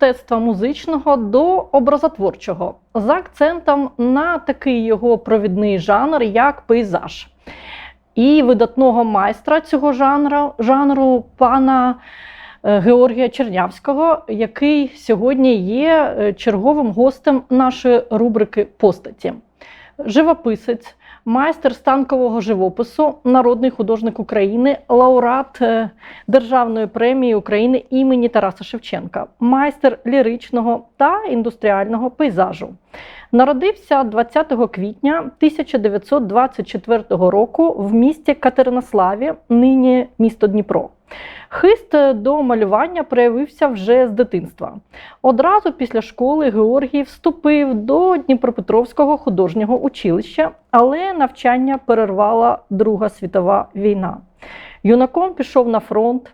мистецтва музичного до образотворчого з акцентом на такий його провідний жанр, як пейзаж. І видатного майстра цього жанру, жанру пана е, Георгія Чернявського, який сьогодні є е, черговим гостем нашої рубрики Постаті. Живописець, майстер станкового живопису, народний художник України, лауреат е, Державної премії України імені Тараса Шевченка, майстер ліричного та індустріального пейзажу. Народився 20 квітня 1924 року в місті Катеринославі, нині місто Дніпро. Хист до малювання проявився вже з дитинства. Одразу після школи Георгій вступив до Дніпропетровського художнього училища, але навчання перервала Друга світова війна. Юнаком пішов на фронт,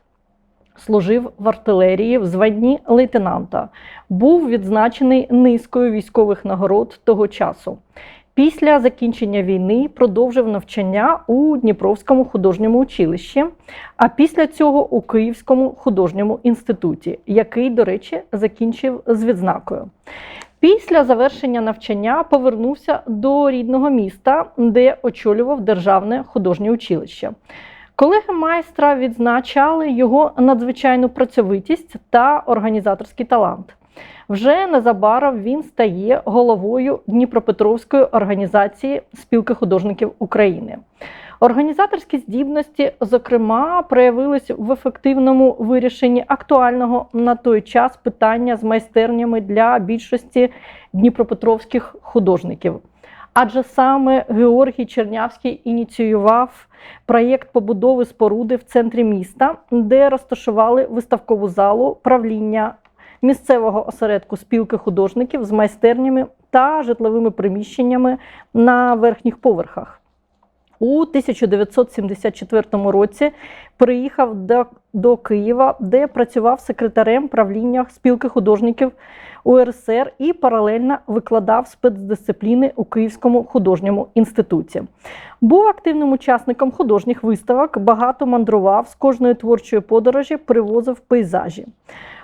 служив в артилерії в званні лейтенанта, був відзначений низкою військових нагород того часу. Після закінчення війни продовжив навчання у Дніпровському художньому училищі, а після цього у Київському художньому інституті, який, до речі, закінчив з відзнакою. Після завершення навчання повернувся до рідного міста, де очолював Державне художнє училище. Колеги майстра відзначали його надзвичайну працьовитість та організаторський талант. Вже незабаром він стає головою Дніпропетровської організації спілки художників України. Організаторські здібності, зокрема, проявились в ефективному вирішенні актуального на той час питання з майстернями для більшості дніпропетровських художників. Адже саме Георгій Чернявський ініціював проєкт побудови споруди в центрі міста, де розташували виставкову залу правління місцевого осередку спілки художників з майстернями та житловими приміщеннями на верхніх поверхах. У 1974 році приїхав до, до Києва, де працював секретарем правління спілки художників УРСР і паралельно викладав спецдисципліни у Київському художньому інституті. Був активним учасником художніх виставок, багато мандрував з кожної творчої подорожі, привозив пейзажі.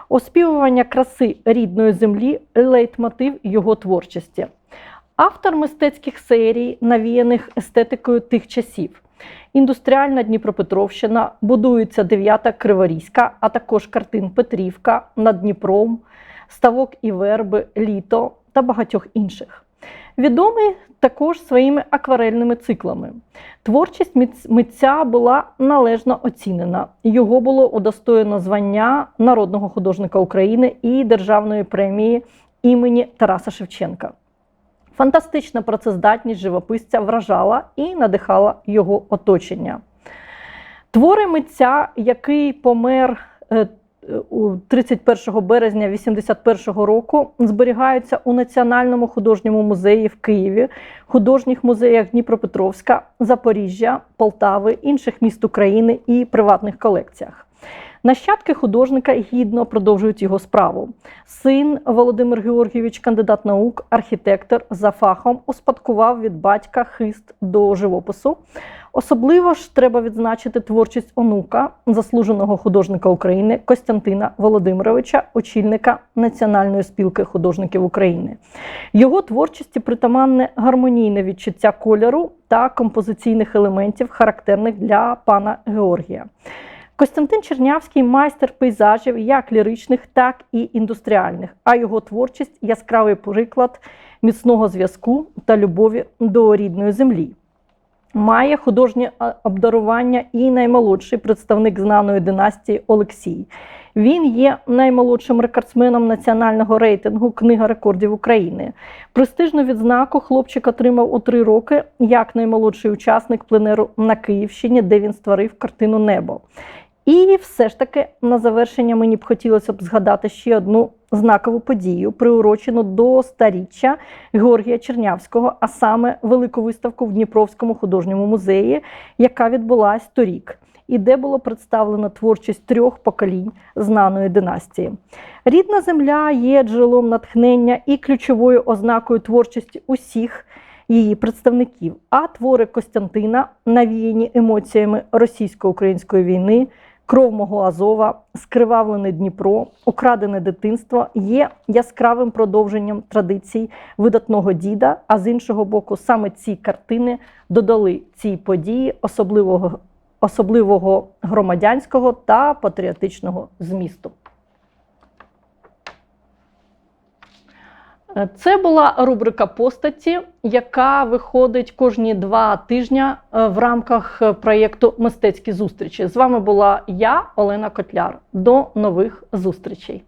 Оспівування краси рідної землі лейтмотив його творчості. Автор мистецьких серій, навіяних естетикою тих часів. Індустріальна Дніпропетровщина, будується дев'ята Криворізька, а також картин Петрівка над Дніпром, Ставок і Верби, Літо та багатьох інших. Відомий також своїми акварельними циклами. Творчість митця була належно оцінена. Його було удостоєно звання народного художника України і Державної премії імені Тараса Шевченка. Фантастична працездатність живописця вражала і надихала його оточення. Твори митця, який помер е, 31 березня 81 року зберігаються у Національному художньому музеї в Києві, художніх музеях Дніпропетровська, Запоріжжя, Полтави, інших міст України і приватних колекціях. Нащадки художника гідно продовжують його справу. Син Володимир Георгійович, кандидат наук, архітектор за фахом, успадкував від батька хист до живопису. Особливо ж треба відзначити творчість онука, заслуженого художника України Костянтина Володимировича, очільника Національної спілки художників України. Його творчості притаманне гармонійне відчуття кольору та композиційних елементів, характерних для пана Георгія. Костянтин Чернявський майстер пейзажів як ліричних, так і індустріальних, а його творчість яскравий приклад міцного зв'язку та любові до рідної землі. Має художнє обдарування і наймолодший представник знаної династії Олексій. Він є наймолодшим рекордсменом національного рейтингу Книга рекордів України. Престижну відзнаку хлопчик отримав у три роки як наймолодший учасник пленеру на Київщині, де він створив картину Небо. І все ж таки на завершення мені б хотілося б згадати ще одну знакову подію, приурочену до старіччя Георгія Чернявського, а саме велику виставку в Дніпровському художньому музеї, яка відбулась торік, і де було представлено творчість трьох поколінь знаної династії. Рідна земля є джерелом натхнення і ключовою ознакою творчості усіх. Її представників, а твори Костянтина, навіяні емоціями російсько-української війни, Кров мого Азова, скривавлене Дніпро, украдене дитинство є яскравим продовженням традицій видатного діда. А з іншого боку, саме ці картини додали цій події особливого, особливого громадянського та патріотичного змісту. Це була рубрика постаті, яка виходить кожні два тижні е, в рамках е, проєкту Мистецькі зустрічі. З вами була я, Олена Котляр. До нових зустрічей.